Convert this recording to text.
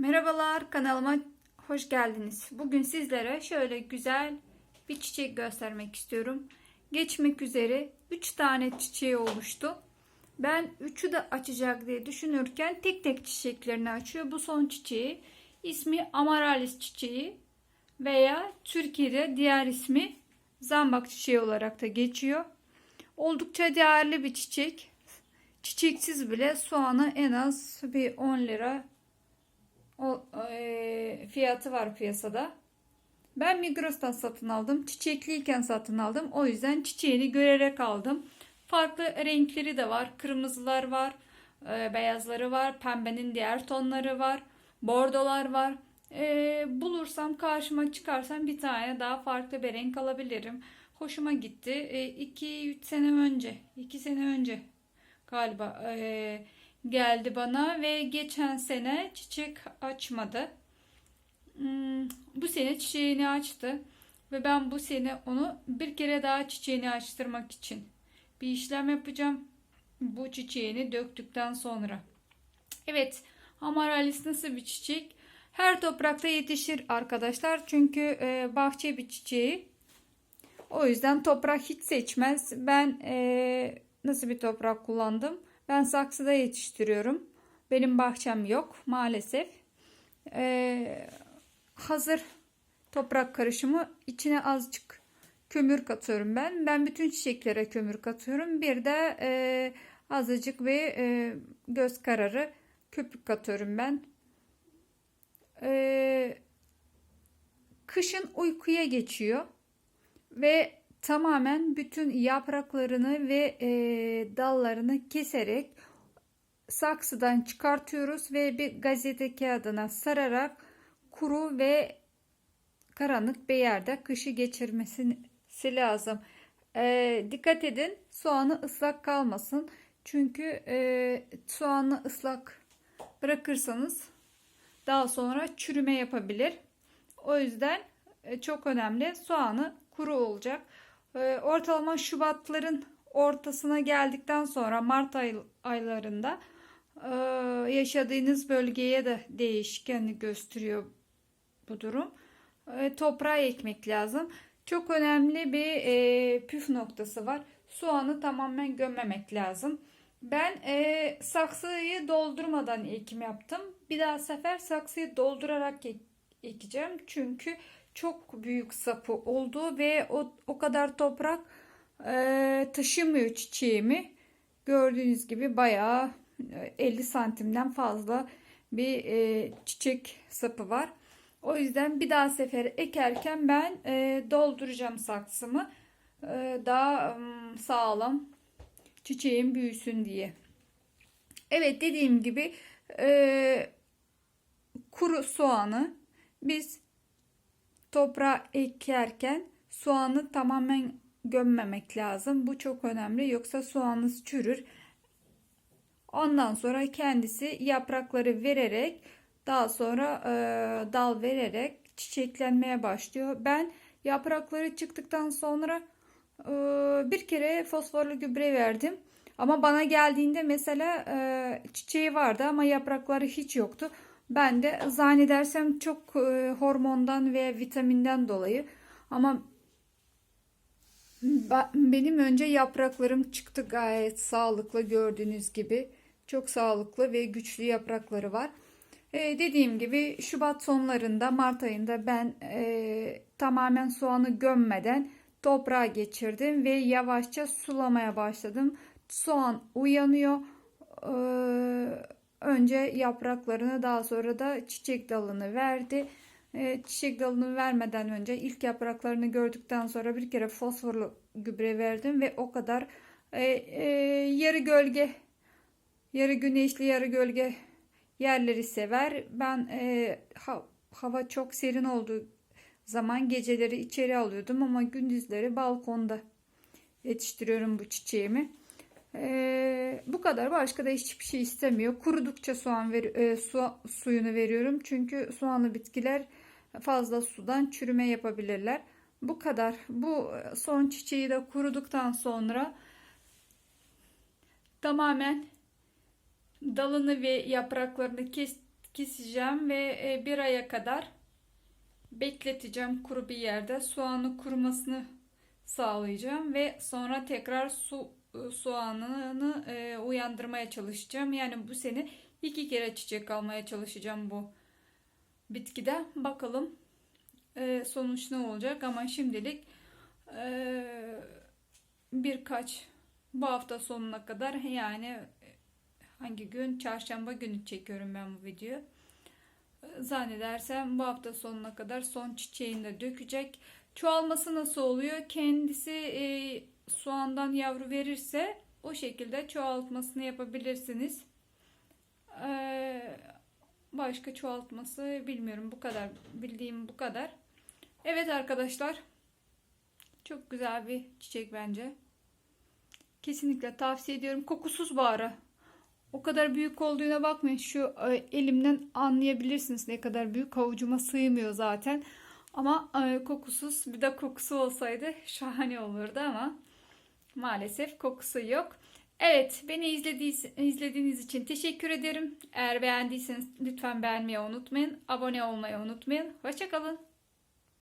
Merhabalar kanalıma hoş geldiniz. Bugün sizlere şöyle güzel bir çiçek göstermek istiyorum. Geçmek üzere 3 tane çiçeği oluştu. Ben 3'ü de açacak diye düşünürken tek tek çiçeklerini açıyor. Bu son çiçeği ismi Amaralis çiçeği veya Türkiye'de diğer ismi zambak çiçeği olarak da geçiyor. Oldukça değerli bir çiçek. Çiçeksiz bile soğanı en az bir 10 lira o e, fiyatı var piyasada. Ben Migros'tan satın aldım. Çiçekliyken satın aldım. O yüzden çiçeğini görerek aldım. Farklı renkleri de var. Kırmızılar var. e, beyazları var. Pembenin diğer tonları var. Bordolar var. E, bulursam karşıma çıkarsam bir tane daha farklı bir renk alabilirim. Hoşuma gitti. 2-3 sene önce. 2 sene önce galiba e, geldi bana ve geçen sene çiçek açmadı. Hmm, bu sene çiçeğini açtı ve ben bu sene onu bir kere daha çiçeğini açtırmak için bir işlem yapacağım. Bu çiçeğini döktükten sonra. Evet, amaralis nasıl bir çiçek? Her toprakta yetişir arkadaşlar. Çünkü e, bahçe bir çiçeği. O yüzden toprak hiç seçmez. Ben e, nasıl bir toprak kullandım? Ben saksıda yetiştiriyorum. Benim bahçem yok maalesef. Ee, hazır toprak karışımı içine azıcık kömür katıyorum ben. Ben bütün çiçeklere kömür katıyorum. Bir de e, azıcık bir e, göz kararı köpük katıyorum ben. E, kışın uykuya geçiyor ve tamamen bütün yapraklarını ve e, dallarını keserek saksıdan çıkartıyoruz ve bir gazete kağıdına sararak kuru ve karanlık bir yerde kışı geçirmesi lazım. E, dikkat edin soğanı ıslak kalmasın. Çünkü e, soğanı ıslak bırakırsanız daha sonra çürüme yapabilir. O yüzden e, çok önemli soğanı kuru olacak. E, ortalama Şubatların ortasına geldikten sonra Mart ay, aylarında e, yaşadığınız bölgeye de değişkenlik gösteriyor bu durum. E, toprağa ekmek lazım. Çok önemli bir e, püf noktası var. Soğanı tamamen gömmemek lazım. Ben e, saksıyı doldurmadan ekim yaptım. Bir daha sefer saksıyı doldurarak ek, ekeceğim. Çünkü çok büyük sapı oldu ve o, o kadar toprak e, taşımıyor çiçeğimi. Gördüğünüz gibi bayağı 50 santimden fazla bir e, çiçek sapı var. O yüzden bir daha sefer ekerken ben e, dolduracağım saksımı. E, daha um, sağlam çiçeğim büyüsün diye. Evet dediğim gibi e, kuru soğanı biz toprağa ekerken soğanı tamamen gömmemek lazım. Bu çok önemli. Yoksa soğanınız çürür. Ondan sonra kendisi yaprakları vererek daha sonra e, dal vererek çiçeklenmeye başlıyor. Ben yaprakları çıktıktan sonra e, bir kere fosforlu gübre verdim. Ama bana geldiğinde mesela e, çiçeği vardı ama yaprakları hiç yoktu. Ben de zannedersem çok e, hormondan ve vitaminden dolayı ama benim önce yapraklarım çıktı gayet sağlıklı gördüğünüz gibi. Çok sağlıklı ve güçlü yaprakları var. Ee, dediğim gibi Şubat sonlarında Mart ayında ben e, tamamen soğanı gömmeden toprağa geçirdim ve yavaşça sulamaya başladım. Soğan uyanıyor. Ee, önce yapraklarını daha sonra da çiçek dalını verdi. Ee, çiçek dalını vermeden önce ilk yapraklarını gördükten sonra bir kere fosforlu gübre verdim ve o kadar e, e, yarı gölge yarı güneşli yarı gölge yerleri sever. Ben e, ha, hava çok serin olduğu zaman geceleri içeri alıyordum ama gündüzleri balkonda yetiştiriyorum bu çiçeğimi. Ee, bu kadar. Başka da hiçbir şey istemiyor. Kurudukça soğan ver, e, su, suyunu veriyorum. Çünkü soğanlı bitkiler fazla sudan çürüme yapabilirler. Bu kadar. Bu son çiçeği de kuruduktan sonra tamamen dalını ve yapraklarını kes, keseceğim ve e, bir aya kadar bekleteceğim kuru bir yerde. Soğanı kurumasını sağlayacağım ve sonra tekrar su e, soğanını e, uyandırmaya çalışacağım. Yani bu sene iki kere çiçek almaya çalışacağım bu bitkide. Bakalım e, sonuç ne olacak ama şimdilik e, birkaç bu hafta sonuna kadar yani hangi gün çarşamba günü çekiyorum ben bu videoyu. Zannedersem bu hafta sonuna kadar son çiçeğini de dökecek. Çoğalması nasıl oluyor? Kendisi e, soğandan yavru verirse o şekilde çoğaltmasını yapabilirsiniz. E, başka çoğaltması bilmiyorum. Bu kadar. Bildiğim bu kadar. Evet arkadaşlar. Çok güzel bir çiçek bence. Kesinlikle tavsiye ediyorum. Kokusuz ara. O kadar büyük olduğuna bakmayın. Şu e, elimden anlayabilirsiniz ne kadar büyük. Havucuma sığmıyor zaten. Ama e, kokusuz bir de kokusu olsaydı şahane olurdu ama maalesef kokusu yok. Evet beni izlediğiniz, için teşekkür ederim. Eğer beğendiyseniz lütfen beğenmeyi unutmayın. Abone olmayı unutmayın. Hoşçakalın.